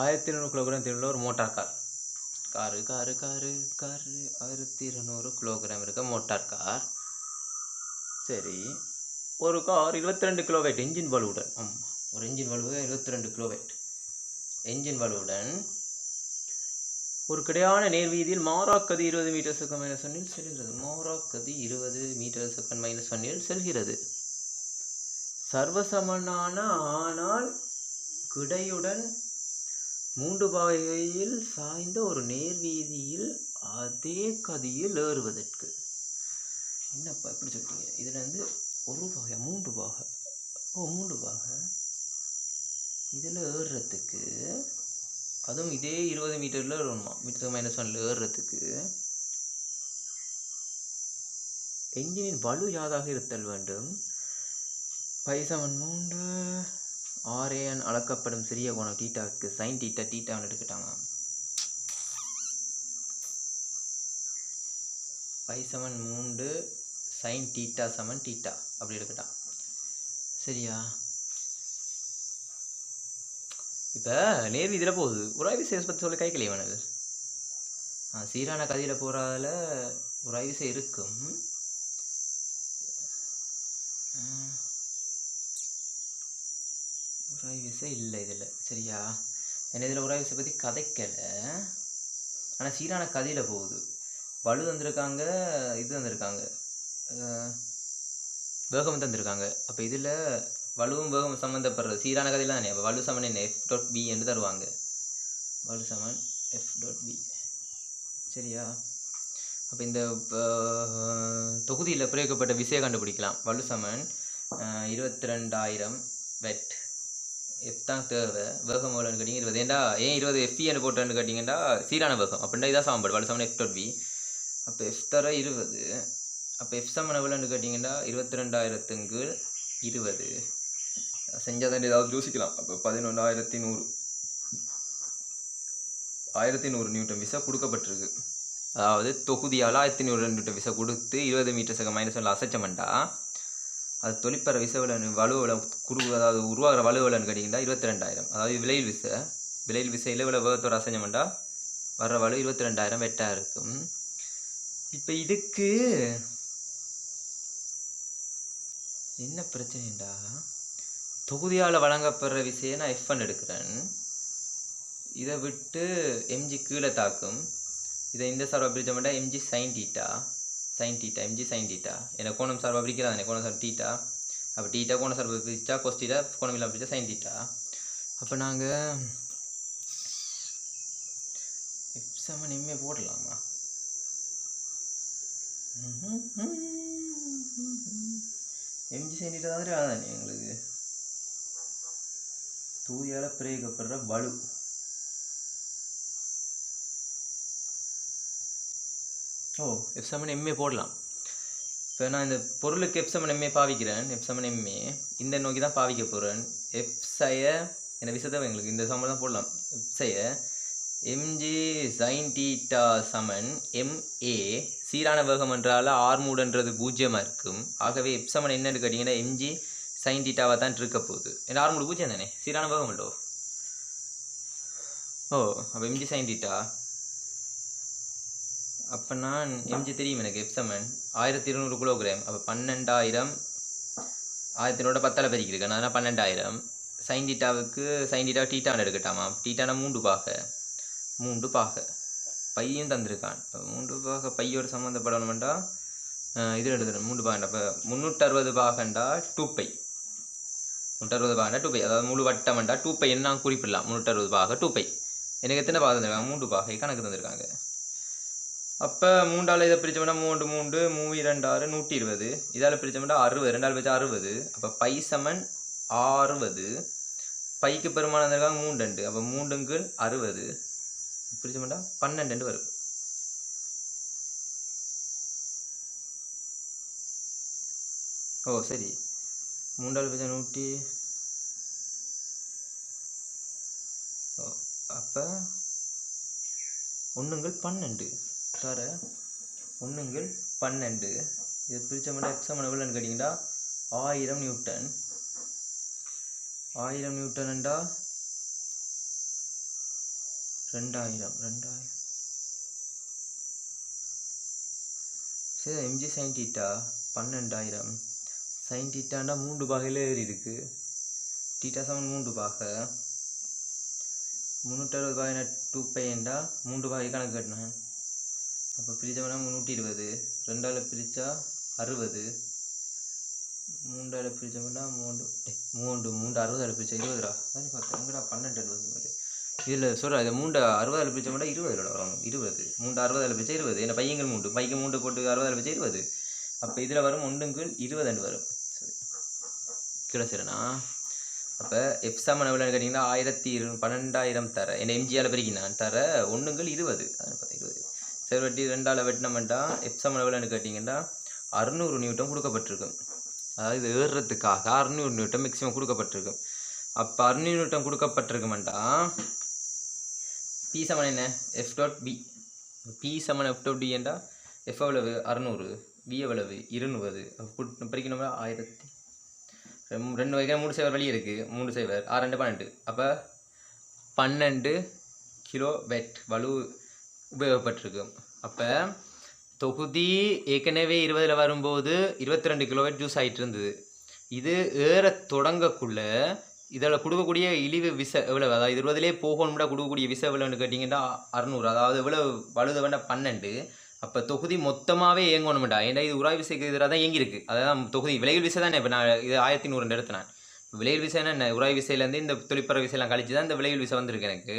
ஆயிரத்தி இருநூறு கிலோகிராம் உள்ள ஒரு motor car. Car car car car. ஆயிரத்தி இருநூறு கிலோகிராம் இருக்க மோட்டார் கார். சரி. ஒரு கார் இருபத்தி ரெண்டு கிலோவைட் என்ஜின் வலுவுடன் ஆமாம் ஒரு என்ஜின் வலுவு இருபத்தி ரெண்டு கிலோவேட் என்ஜின் வலுவுடன் ஒரு கிடையான நேர்வீதியில் மாறாக்கதி இருபது மீட்டர் செகண்ட் மைனஸ் ஒன்னில் செல்கிறது. மாறாக்கதி இருபது மீட்டர் செகண்ட் மைனஸ் ஒன்னில் செல்கிறது. சர்வசமனான ஆனால் கிடையுடன் மூன்று பாகையில் சாய்ந்த ஒரு நேர்வீதியில் அதே கதியில் ஏறுவதற்கு. என்னப்பா எப்படி சொல்லிட்டீங்க இதில் வந்து ஒரு பாகை மூன்று பாகை. ஓ மூன்று பாகை. இதில் ஏறுறதுக்கு அதுவும் இதே இருபது மீட்டரில் ஏறணுமா? மீட்டர் மைனஸ் ஒன்ல ஏறுறதுக்கு. என்ஜினின் வலு யாதாக இருத்தல் வேண்டும்? பைசவன் மூன்று. ஆர்ஏஎன் அளக்கப்படும் சிறிய கோணம் டீட்டாவுக்கு சைன் டீட்டா டீட்டான்னு எடுத்துக்கிட்டாங்க. பைசவன் மூன்று சைன் டீட்டா செவன் டீட்டா அப்படி எடுக்கட்டான் சரியா? இப்போ நேர்வி இதில் போகுது. உராய்வு சேஸ் பற்றி சொல்ல கைக்கலையே வேணது சீரான கதையில் போகிறதால உராய்வு விசை இருக்கும். உராய் விசை இல்லை இதில். சரியா? என்ன இதில் உராய் விசை பற்றி கதைக்கலை. ஆனால் சீரான கதையில் போகுது. வலு தந்திருக்காங்க இது தந்திருக்காங்க. வேகம் தந்திருக்காங்க. அப்போ இதில் வலுவும் வேகம் சம்மந்தப்படுறது சீரான கதையில் தானே? அப்போ வலு சமன் என்ன? எஃப் டாட் பி என்று தருவாங்க. வலு சமன் எஃப் டாட் பி சரியா? அப்போ இந்த தொகுதியில் பிரயோகப்பட்ட விசையை கண்டுபிடிக்கலாம். வலு சமன் இருபத்தி ரெண்டாயிரம் வெட். எஃப் தான் தேவை. வேகம் எவ்வளோன்னு கேட்டிங்க இருபது. ஏன்டா ஏன் இருபது எஃப்இன்னு போட்டேன்னு கேட்டிங்கன்னா சீரான வேகம். அப்படின்னா இதான் சாம்பாடு வலு சமன் எஃப் டாட் பி அப்போ எஃப் தர இருபது. அப்போ எஃப் சமன் எவ்வளோன்னு கேட்டிங்கன்னா இருபத்தி ரெண்டாயிரத்துங்கு இருபது. செஞ்சால் தான் ஏதாவது யோசிக்கலாம். அப்போ பதினொன்றாயிரத்தி நூறு. ஆயிரத்தி நூறு நியூட்டன் விசா கொடுக்கப்பட்டிருக்கு. அதாவது தொகுதியால் ஆயிரத்தி நூறு நியூட்டன் விசா கொடுத்து இருபது மீட்டர் செகண்ட் மைனஸ் ஒன்றில் அசைச்சமெண்டா அது தொழிற்பெற விசைவலன் வலுவலம் குறு அதாவது உருவாகிற வலுவலன் கேட்டிங்கன்னா இருபத்தி ரெண்டாயிரம் அதாவது விலையில் விசை. விலையில் விசையில் இவ்வளோ வேகத்தோட அசைஞ்சமெண்டா வர்ற வலு இருபத்தி ரெண்டாயிரம் வெட்டாக இருக்கும். இப்போ இதுக்கு என்ன பிரச்சனைண்டா தொகுதியால் வழங்கப்படுற விசையை நான் எஃப்என் எடுக்கிறேன். இதை விட்டு எம்ஜி கீழே தாக்கும். இதை இந்த சார்பாக பிரிச்ச MG sine theta sine theta MG sine theta எனக்கு கோணம் சார்பா பிரிக்கிறாங்க கோணம் சார் டீட்டா அப்போ டீட்டா கோணம் சார்பு பிரிச்சா கொஸ் டீட்டா கோணம் இல்லாமல் பிரிச்சா சைன் டீட்டா அப்போ நாங்கள் எப்சம நிம்மே போடலாமா? எம்ஜி சைன் டீட்டா தான் தானே எங்களுக்கு? தூயால் பிரயோகப்படுற பலு. ஓ எஃப் செவன் எம்ஏ போடலாம். இப்போ நான் இந்த பொருளுக்கு எஃப் செவன் எம்ஏ பாவிக்கிறேன். எஃப் செவன் எம்ஏ இந்த நோக்கி தான் பாவிக்க போகிறேன் எஃப் சய என்ன விசதம் எங்களுக்கு? இந்த சமம் தான் போடலாம். எஃப் சய எம்ஜி சைன் டீட்டா சமன் எம்ஏ சீரான வேகம் என்றால் ஆர் மூடுன்றது பூஜ்ஜியமாக இருக்கும். ஆகவே எஃப் சமன் என்னன்னு கேட்டிங்கன்னா எம்ஜி சைன் டீட்டாவாக தான் இருக்க போகுது. ஏன்னா ஆர் மூடு பூஜ்ஜியம் தானே? சீரான வேகம் உண்டோ ஓ அப்போ எம்ஜி சைன் டீட்டா அப்போ நான் எம்ஜி தெரியும் எனக்கு எப்சமன் ஆயிரத்தி இருநூறு கிலோகிராம் அப்போ பன்னெண்டாயிரம். ஆயிரத்தி இருநூறு பத்தால் பெருக்கிருக்கேன் அதனால் பன்னெண்டாயிரம். சைன்டிட்டாவுக்கு சைன்டிட்டா டீட்டான் எடுக்கட்டாமா டீட்டானா மூன்று பாக. மூன்று பாக. பையும் தந்திருக்கான். இப்போ மூன்று பாக பையோட சம்மந்தப்படணுமெண்டா இதில் எழுதுறேன் மூன்று பாகண்டா. இப்போ முந்நூற்றறுபது பாகண்டா டூ பை முந்நூற்றறுபது பாகண்டா டூ பை அதாவது முழு வட்டமண்டா டூ பை என்ன குறிப்பிடலாம். முந்நூற்றறுபது பாக டூ பை எனக்கு எத்தனை பாக தந்திருக்காங்க? மூன்று பாகை கணக்கு தந்திருக்காங்க. அப்போ மூன்றால் இதை பிரித்தோம்னா மூன்று மூன்று மூவி ரெண்டாறு நூற்றி இருபது. இதால் பிரித்தோம்னா அறுபது. ரெண்டால் வச்சா அறுபது. அப்போ பை சமன் அறுபது பைக்கு பெருமானம் இருக்காங்க மூன்று ரெண்டு. அப்போ மூண்டுங்கள் அறுபது. பிரித்தோம்னா பன்னெண்டு வரும். ஓ சரி. மூன்றால் வச்சா நூற்றி ஓ அப்போ ஒன்றுங்கள் பன்னெண்டு. தர ஒன்றுங்கள் பன்னெண்டு. இது பிரித்தோம்னா எக்ஸாம் எவ்வளோன்னு கேட்டிங்கன்னா ஆயிரம் நியூட்டன். ஆயிரம் நியூட்டன்டா ரெண்டாயிரம். ரெண்டாயிரம். சரி எம்ஜி சைன் டீட்டா பன்னெண்டாயிரம். சைன் டீட்டாண்டா மூன்று பாகையில் ஏறி இருக்கு. டீட்டா சமன் மூன்று பாகை. முந்நூற்றி அறுபது பாகைனா டூ பையன்டா மூன்று பாகை கணக்கு கட்டினேன். அப்போ பிரித்தோம்னா முந்நூற்றி இருபது ரெண்டால் பிரித்தா அறுபது மூன்றால் பிரித்தோம்னா மூன்று மூன்று மூன்று அறுபதால் பிரித்தா இருபதுரா? அதான் பார்த்தேன். எங்கடா பன்னெண்டு அறுபது மாதிரி இதில் சொல்கிறேன் இது மூன்று அறுபதால் பிரித்தா மட்டும் வரும் இருபது. மூன்று அறுபதால் பிரித்தா இருபது. என்ன பையங்கள் மூன்று. பையன் மூன்று போட்டு அறுபதால் பிரித்தா இருபது. அப்போ இதில் வரும் ஒன்றுங்கள் இருபது வரும். சரி. கீழே சரிண்ணா அப்போ எப்சாமன் எவ்வளோன்னு கேட்டிங்கன்னா ஆயிரத்தி இரு பன்னெண்டாயிரம் தர. என்ன எம்ஜிஆர் பிரிக்கினான். தர ஒன்றுங்கள் இருபது. அதான் பார்த்தா இருபது. சரி ரெண்டால் வெட்டினமெண்டா எப்சம் எவ்வளோன்னு கேட்டிங்கன்னா அறுநூறு நியூட்டன் கொடுக்கப்பட்டிருக்கும் அதாவது இது ஏறுறதுக்காக அறுநூறு நியூட்டன் மேக்ஸிமம் கொடுக்கப்பட்டிருக்கும் அப்போ அறுநூறு நியூட்டன் கொடுக்கப்பட்டிருக்குமெண்டா பி சமன் என்ன? எஃப் டாட் பி பி சமன் எஃப் டாட் டி என்றா எஃப் எவ்வளவு? அறநூறு. பி எவ்வளவு? இருநூறு. அப்போ பிரிக்கணும்னா ஆயிரத்தி. ரெண்டு வகையான மூணு சைவர் வழி இருக்குது மூணு சைவர். ஆறு ரெண்டு பன்னெண்டு. அப்போ பன்னெண்டு கிலோ வெட் வலு உபயோகப்பட்டிருக்கு. அப்போ தொகுதி ஏற்கனவே இருபதில் வரும்போது இருபத்தி ரெண்டு கிலோவேட் ஜூஸ் ஆகிட்டு இருந்தது இது ஏற தொடங்கக்குள்ள இதில் கொடுக்கக்கூடிய இழிவு விச எவ்வளவு? அதாவது இருபதுலேயே போகணும்னா கொடுக்கக்கூடிய விச எவ்வளோன்னு கேட்டிங்கன்னா அறநூறு. அதாவது எவ்வளோ வலுத வேண்டாம் பன்னெண்டு. அப்போ தொகுதி மொத்தமாகவே இயங்கணும்டா. ஏன்னா இது உராய் விசைக்கு எதிராக தான் இயங்கியிருக்கு. அதான் தொகுதி விலையில் விசை தானே? இப்போ நான் இது ஆயிரத்தி நூறு எடுத்தேன் நான் விலையில் என்ன? உராய் விசையிலேருந்து இந்த தொழிற்பற விசையெல்லாம் கழிச்சு தான் இந்த விலையில் விசை வந்திருக்கு எனக்கு.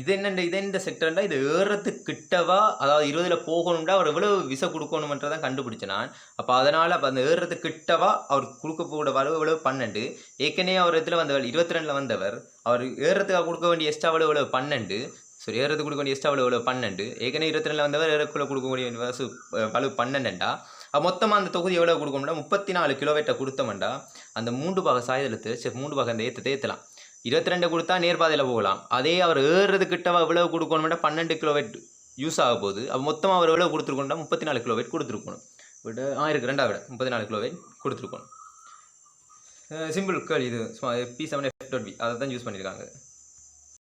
இது என்ன இது இந்த செக்டர்ண்டா இது ஏறுறதுக்கு கிட்டவா? அதாவது இருபதில் போகணும்டா அவர் எவ்வளவு விசை கொடுக்கணுமன்றதான் கண்டுபிடிச்சேன் நான். அப்போ அதனால் அப்போ அந்த ஏறுறதுக்கு கிட்டவா அவர் கொடுக்க போகிற வரவு எவ்வளவு? பன்னெண்டு. ஏற்கனவே அவர் இதில் வந்தவர்? இருபத்தி ரெண்டில் வந்தவர். அவர் ஏறுறதுக்காக கொடுக்க வேண்டிய எக்ஸ்ட்ரா எவ்வளவு? எவ்வளோ பன்னெண்டு. சரி ஏறுறதுக்கு கொடுக்க வேண்டிய எக்ஸ்ட்ரா எவ்வளவு? எவ்வளோ பன்னெண்டு. ஏற்கனவே இருபத்தி ரெண்டில் வந்தவர் ஏறக்குள்ளே கொடுக்க வேண்டிய வசு வலு பன்னெண்டுண்டா? மொத்தமாக அந்த தொகுதி எவ்வளோ கொடுக்கணும்னா முப்பத்தி நாலு கிலோமீட்டர் கொடுத்தோம்டா அந்த மூன்று பாக சாயுதளத்து சரி மூன்று பாக அந்த ஏற்றத்தை ஏற்றலாம் இருபத்தி ரெண்டு கொடுத்தா நேர்பாதையில் போகலாம். அதே அவர் ஏறுறது கிட்டவா எவ்வளவு கொடுக்கணும்னா பன்னெண்டு கிலோவேட் யூஸ் ஆக போகுது. அப்போ மொத்தமாக அவர் எவ்வளோ கொடுத்துருக்கணும்னா முப்பத்தி நாலு கிலோவேட் கொடுத்துருக்கணும். விட ஆ ரெண்டாவது விட. முப்பத்தி நாலு கிலோவேட் கொடுத்துருக்கணும் சிம்பிள் கேள் இது. P seven F dot P அதை தான் யூஸ் பண்ணியிருக்காங்க